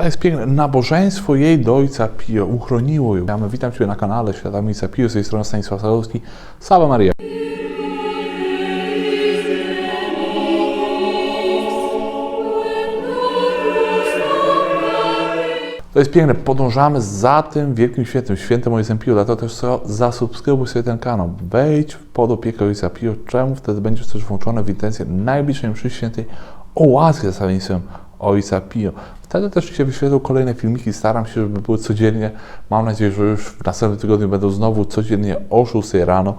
To jest piękne. Nabożeństwo jej do ojca Pio uchroniło ją. Witam Cię na kanale Świata Ojca Pio, z tej strony Stanisław Sadowski. Sława Maria. To jest piękne. Podążamy za tym wielkim świętym, świętym Ojcem Pio. Dlatego też so- zasubskrybuj sobie ten kanał. Wejdź pod opiekę Ojca Pio. Czemu? Wtedy będziesz też włączony w intencję najbliższej mszy świętej o łasce za Ojca Pio. Wtedy też się wyświetlą kolejne filmiki. Staram się, żeby były codziennie. Mam nadzieję, że już w następnym tygodniu będą znowu codziennie o 6 rano.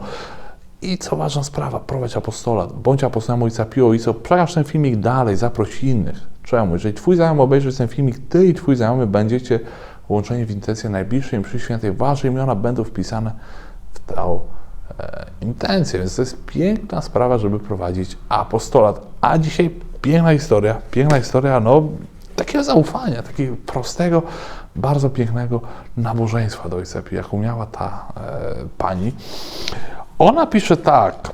I co ważna sprawa, prowadź apostolat, bądź apostolem Ojca Pio i co, przekaż ten filmik dalej, zaproś innych. Czemu? Jeżeli Twój znajomy obejrzy ten filmik, Ty i Twój znajomy będziecie włączeni w intencję najbliższej mszy świętej. Wasze imiona będą wpisane w tę e, intencję, więc to jest piękna sprawa, żeby prowadzić apostolat. A dzisiaj piękna historia, piękna historia, no takiego zaufania, takiego prostego, bardzo pięknego nabożeństwa do Pio, jaką miała ta e, pani. Ona pisze tak.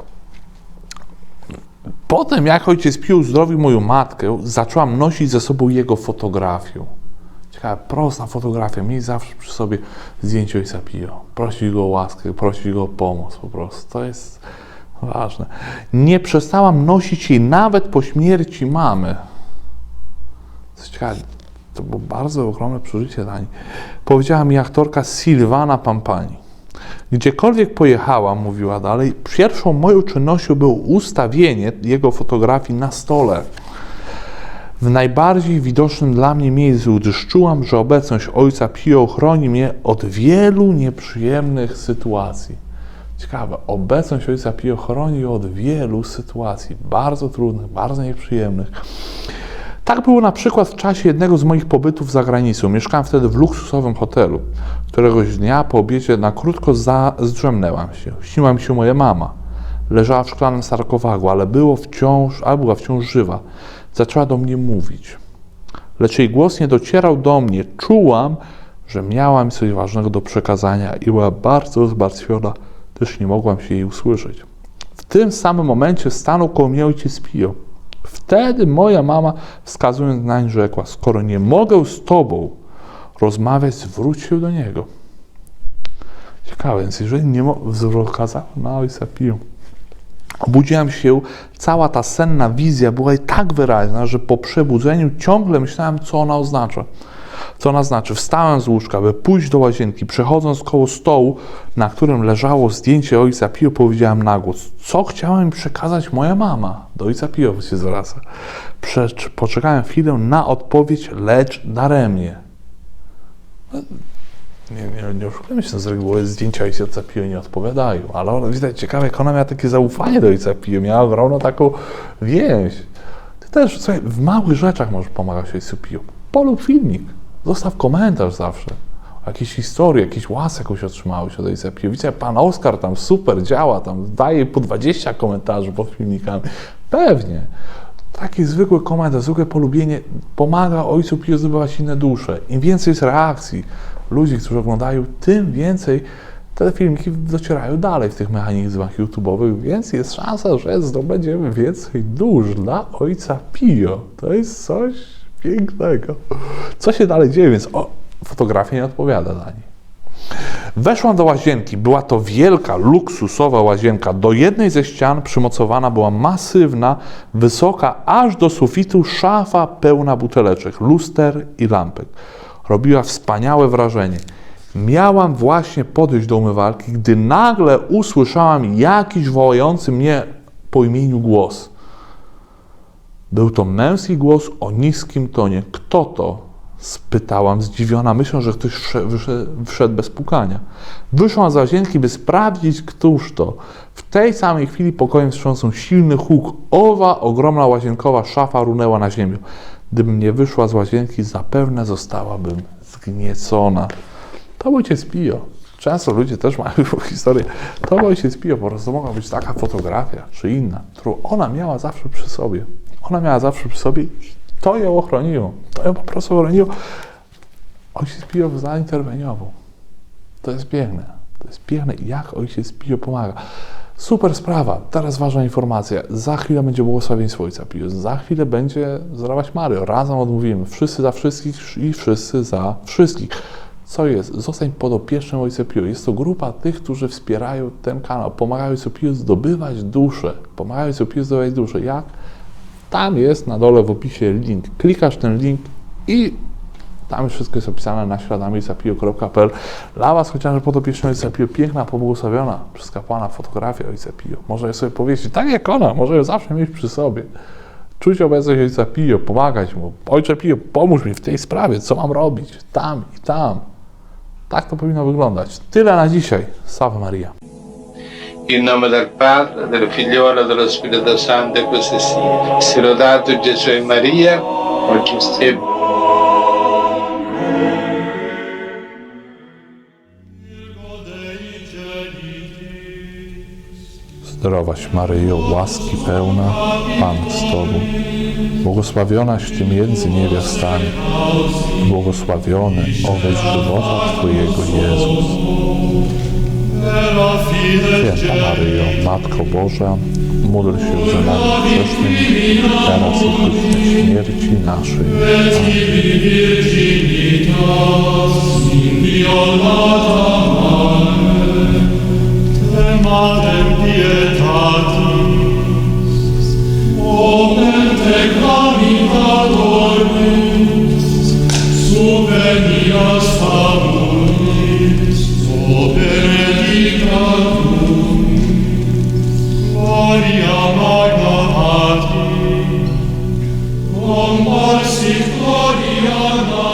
Potem, jak ojciec Pio uzdrowił moją matkę, zaczęłam nosić ze sobą jego fotografię. Ciekawe, prosta fotografia. Miej zawsze przy sobie zdjęcie ojca Pio. Prosić go o łaskę, prosić go o pomoc po prostu. To jest ważne. Nie przestałam nosić jej nawet po śmierci mamy. Co ciekawe, to było bardzo ogromne przeżycie dla niej. Powiedziała mi aktorka Silvana Pampani. Gdziekolwiek pojechałam, mówiła dalej, pierwszą moją czynnością było ustawienie jego fotografii na stole. W najbardziej widocznym dla mnie miejscu, gdyż że obecność ojca Pio chroni mnie od wielu nieprzyjemnych sytuacji. Ciekawe, obecność ojca Pio chroni od wielu sytuacji, bardzo trudnych, bardzo nieprzyjemnych. Tak było na przykład w czasie jednego z moich pobytów za granicą. Mieszkałem wtedy w luksusowym hotelu. Któregoś dnia po obiedzie na krótko zdrzemnęłam się. Śniła mi się moja mama. Leżała w szklanym sarkofagu, ale było wciąż, ale była wciąż żywa. Zaczęła do mnie mówić. Lecz jej głos nie docierał do mnie. Czułam, że miała mi coś ważnego do przekazania i była bardzo zmartwiona, też nie mogłam się jej usłyszeć. W tym samym momencie stanął koło mnie ojciec Pio. Wtedy moja mama, wskazując nań, rzekła: Skoro nie mogę z tobą rozmawiać, zwróć się do niego. Ciekawe, więc jeżeli nie wskazała na ojca Pio, obudziłam się, cała ta senna wizja była tak wyraźna, że po przebudzeniu ciągle myślałem, co ona oznacza. Co ona znaczy? Wstałem z łóżka, by pójść do łazienki. Przechodząc koło stołu, na którym leżało zdjęcie ojca Pio, powiedziałem na głos, co chciała mi przekazać moja mama. Do ojca Pio się zwraca. Prze poczekałem chwilę na odpowiedź, lecz daremnie. No, Nie, nie, nie oszukujmy się, no z reguły zdjęcia ojca Pio nie odpowiadają, ale ona, widać ciekawe, jak ona miała takie zaufanie do ojca Pio, miała ogromną taką więź. Ty też, słuchaj, w małych rzeczach możesz pomagać ojcu Pio. Polub filmik, zostaw komentarz zawsze. Jakieś historie, jakiś łas jakąś otrzymałeś od ojca Pio. Widzę, pan Oskar tam super działa, tam daje po 20 komentarzy pod filmikami. Pewnie. Taki zwykły komentarz, zwykłe polubienie pomaga ojcu Pio zdobywać inne dusze. Im więcej jest reakcji ludzi, którzy oglądają, tym więcej te filmiki docierają dalej w tych mechanizmach YouTube'owych, więc jest szansa, że zdobędziemy więcej dusz dla ojca Pio. To jest coś pięknego. Co się dalej dzieje? Więc o, fotografia nie odpowiada dla niej. Weszłam do łazienki. Była to wielka, luksusowa łazienka. Do jednej ze ścian przymocowana była masywna, wysoka aż do sufitu szafa pełna buteleczek, luster i lampek. Robiła wspaniałe wrażenie. Miałam właśnie podejść do umywalki, gdy nagle usłyszałam jakiś wołający mnie po imieniu głos. Był to męski głos o niskim tonie. Kto to? Spytałam, zdziwiona, myśląc, że ktoś wszedł, bez pukania. Wyszłam z łazienki, by sprawdzić, któż to. W tej samej chwili pokojem wstrząsnął silny huk. Owa ogromna łazienkowa szafa runęła na ziemię. Gdybym nie wyszła z łazienki, zapewne zostałabym zgniecona. To ojciec Pio. Często ludzie też mają historię. To ojciec Pio. Po prostu mogła być taka fotografia, czy inna, którą ona miała zawsze przy sobie. Ona miała zawsze przy sobie i to ją ochroniło. To ją po prostu ochroniło. Ojciec Pio zainterweniował. To jest piękne. To jest piękne, jak ojciec Pio pomaga. Super sprawa. Teraz ważna informacja. Za chwilę będzie błogosławieństwo Ojca Pio. Za chwilę będzie zdrowaś Mario. Razem odmówimy. Wszyscy za wszystkich i wszyscy za wszystkich. Co jest? Zostań podopiecznym Ojca Pio. Jest to grupa tych, którzy wspierają ten kanał. Pomagają Ojcu Pio zdobywać duszę. Pomagają Ojcu Pio zdobywać duszę. Jak? Tam jest na dole w opisie link. Klikasz ten link i tam wszystko jest opisane na śladami.pio.pl. Dla Was chociażby podopieczny Ojca Pio, piękna, pobłogosławiona przez kapłana fotografia Ojca Pio. Może je sobie powiedzieć, tak jak ona, może ją zawsze mieć przy sobie. Czuć obecność Ojca Pio, pomagać Mu. Ojcze Pio, pomóż mi w tej sprawie, co mam robić, tam i tam. Tak to powinno wyglądać. Tyle na dzisiaj. Salve Maria. Nome del Padre, del Figliolo dello Spirito Santo, e così sia. Si lodato Gesù e Maria, oggi sempre. Zdrowaś Maryjo, łaski pełna, Pan z Tobą, błogosławionaś Ty między niewiastami, błogosławiony owoc żywota Twojego Jezus. Święta Maryjo, Matko Boża, módl się za nami grzesznymi, teraz i w godzinę śmierci naszej. Amen. no